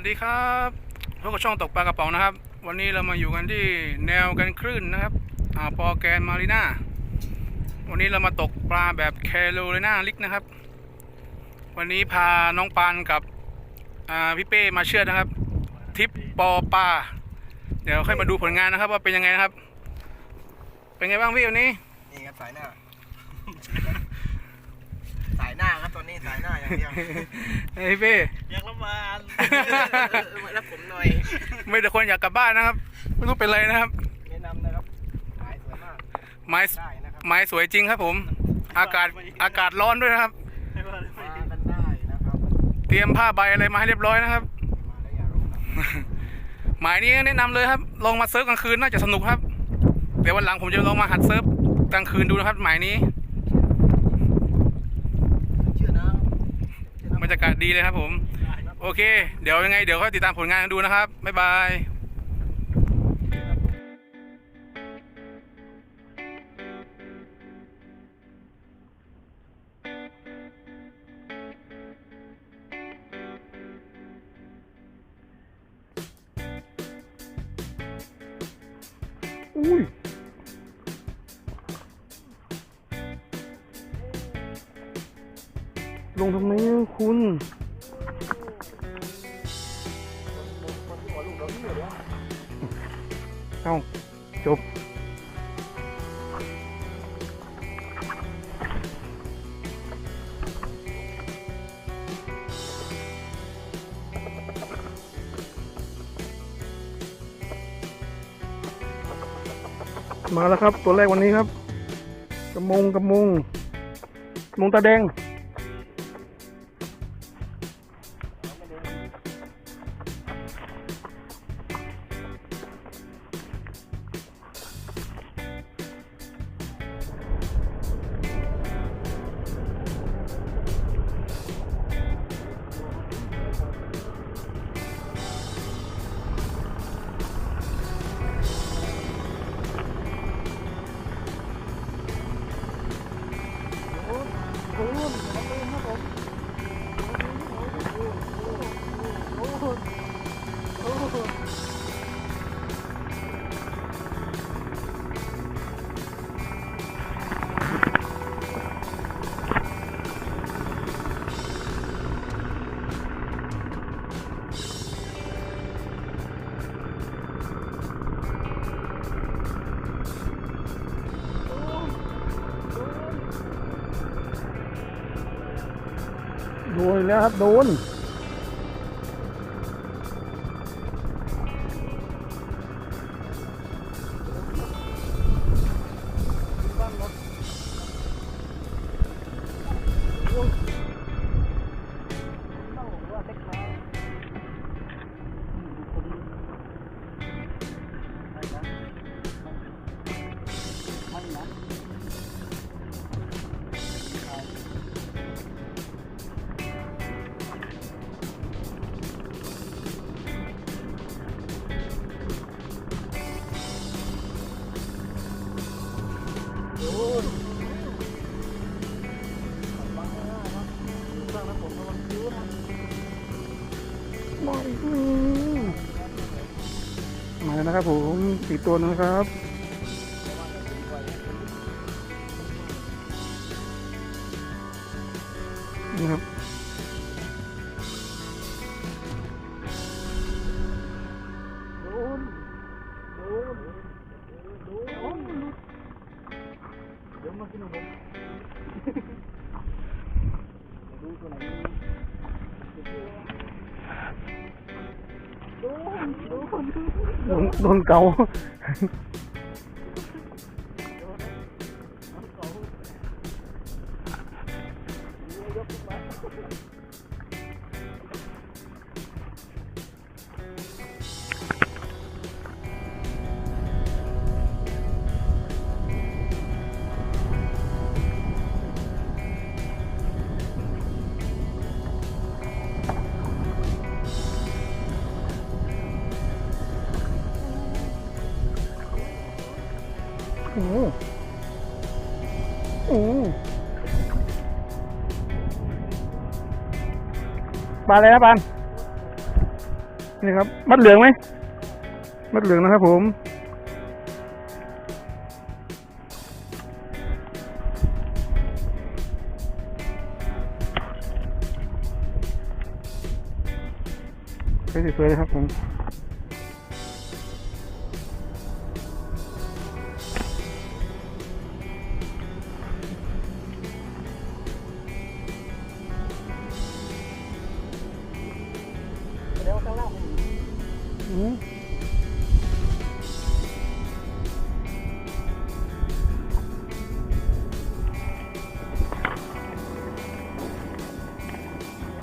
วัสดีครับพบกับช่องตกปลากระป๋องนะครับ วันนี้เรามาอยู่กันที่แนวกันคลื่นนะครับอ่าวปอแกนมารีนาวันนี้เรามาตกปลาแบบแคโรไลนาลิกนะครับ วันนี้พาน้องปานกับอ่าพี่เป้มาเชื่อดนะครับทริปปอปลาเดี๋ยวค่อยมาดูผลงานนะครับ ว่าเป็นยังไงนะครับ เป็นไงบ้างพี่วันนี้นี่ครับสายหน้า สายหน้าครับตอนนี้สายหน้าอย่างเดียว เฮ้ยพี่เป้อยากละ มารับผมหน่อย ไม่แต่คนอยากกลับบ้านนะครับ ไม่รู้เป็นไรนะครับ แนะนำนะครับสายสวยมาก ไม้ได้นะครับไม้สวยจริงครับผม อากาศอากาศร้อนด้วยนะครับให้มามากันได้นะครับ เตรียมผ้าใบอะไรมาให้เรียบร้อยนะครับ มาแล้วอย่ารู้นะหมายนี้แนะนำเลยครับ ลองมาเซิร์ฟกลางคืนน่าจะสนุกครับ เดี๋ยววันหลังผมจะลองมาหัดเซิร์ฟกลางคืนดูนะครับ หมายนี้เชื่อนะเชื่อนะบรรยากาศดีเลยครับผม โอเค เดี๋ยวยังไงเดี๋ยวค่อยติดตามผลงานกันดูนะครับ บ๊ายบายอุ้ยลงทำไมอะคุณ อ้าจบ มาแล้วครับ ตัวแรกวันนี้ครับ กระมงกระมงกระมงตาแดง ดนอีกแล้วครับโดน นะครับผมอีกตัวนึงครับ นี่ครับ โดนโดนเกา ปลาอะไรนะปานนี่ครับ มัดเหลืองไหม มัดเหลืองนะครับผมสวยๆเลยครับผม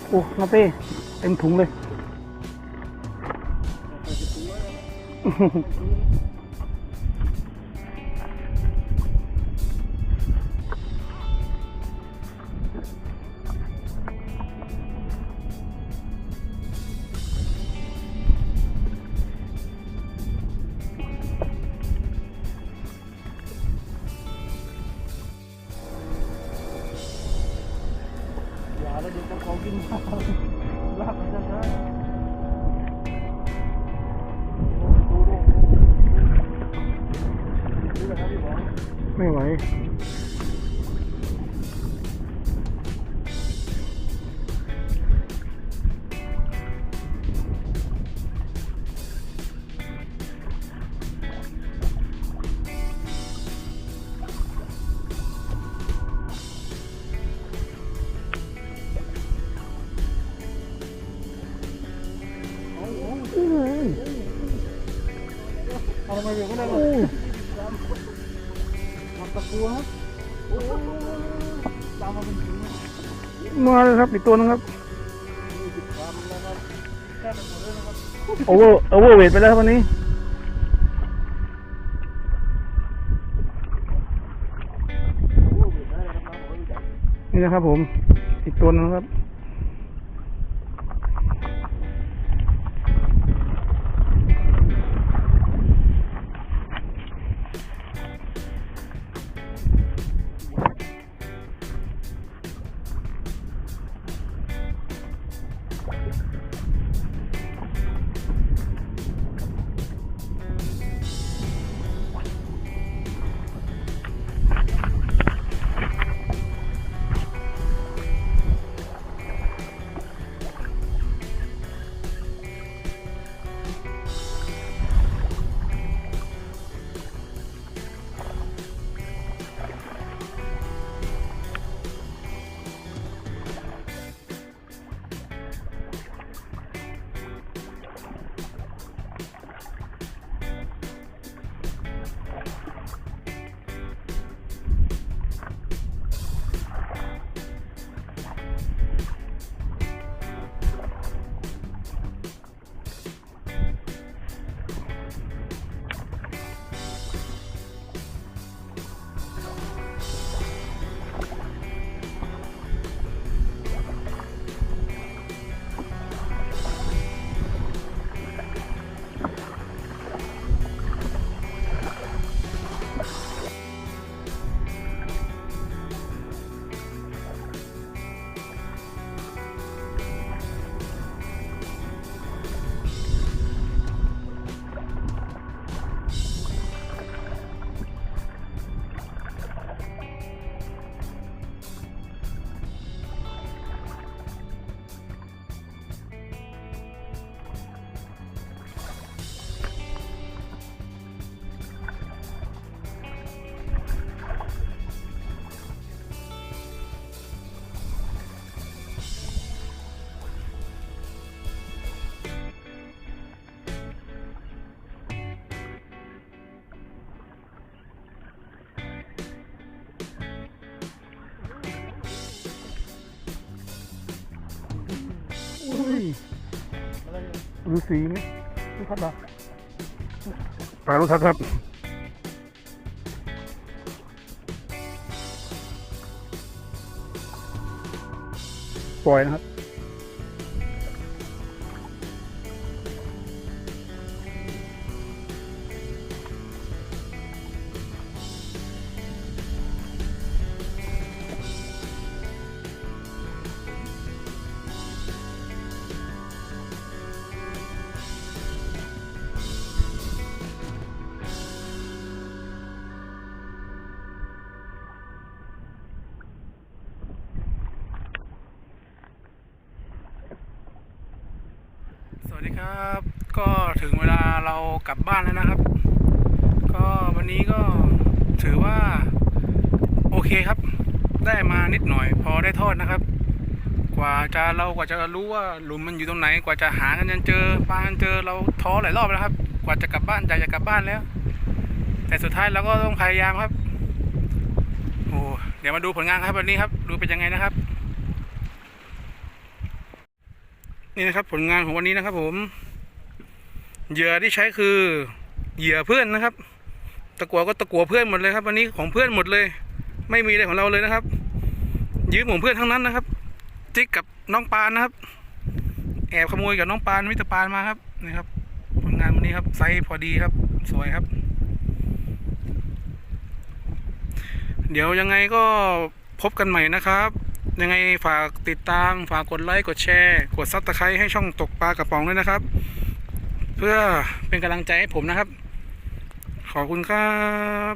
โอ้นาเต้เต็มถุงเลย เอาทำไมเดี๋ยวก็ได้หรอมันตะกัวครับตามมาเป็นถึงมาเลยครับอีกตัวนึงครับยี่สิบกรัมนะครับโอเวอร์โอเวอร์เวทไปแล้วครับวันนี้นี่นะครับผม อีกตัวนึงครับ ยอะไรเนี่ยฤาษีไหมลูกทัดดาปลาลูกทัดครับปล่อยนะครับ วัสดีครับ ก็ถึงเวลาเรากลับบ้านแล้วนะครับ ก็วันนี้ก็ถือว่าโอเคครับ ได้มานิดหน่อย พอได้ทอดนะครับ กว่าจะเรากว่าจะรู้ว่าหลุมมันอยู่ตรงไหน กว่าจะหากันจนเจอปลากันเจอเราท้อหลายรอบแล้วครับ กว่าจะกลับบ้านอยากจะกลับบ้านแล้ว แต่สุดท้ายเราก็ต้องพยายามครับโอ้เดี๋ยวมาดูผลงานครับวันนี้ครับ ดูเป็นยังไงนะครับ นี่นะครับ ผลงานของวันนี้นะครับ ผมเหยื่อที่ใช้คือเหยื่อเพื่อนนะครับ ตะกัวก็ตะกัวเพื่อนหมดเลยครับ วันนี้ของเพื่อนหมดเลย ไม่มีอะไรของเราเลยนะครับ ยืมของเพื่อนทั้งนั้นนะครับจิ๊กกับน้องปานนะครับ แอบขโมยกับน้องปานมิตรปานมาครับนี่ครับ ผลงานวันนี้ครับไซส์พอดีครับ สวยครับ เดี๋ยวยังไงก็พบกันใหม่นะครับ ยังไงฝากติดตาม ฝากกดไลค์ กดแชร์ กดซับสไครต์ให้ช่องตกปลากระป๋องด้วยนะครับ เพื่อเป็นกำลังใจให้ผมนะครับ ขอบคุณครับ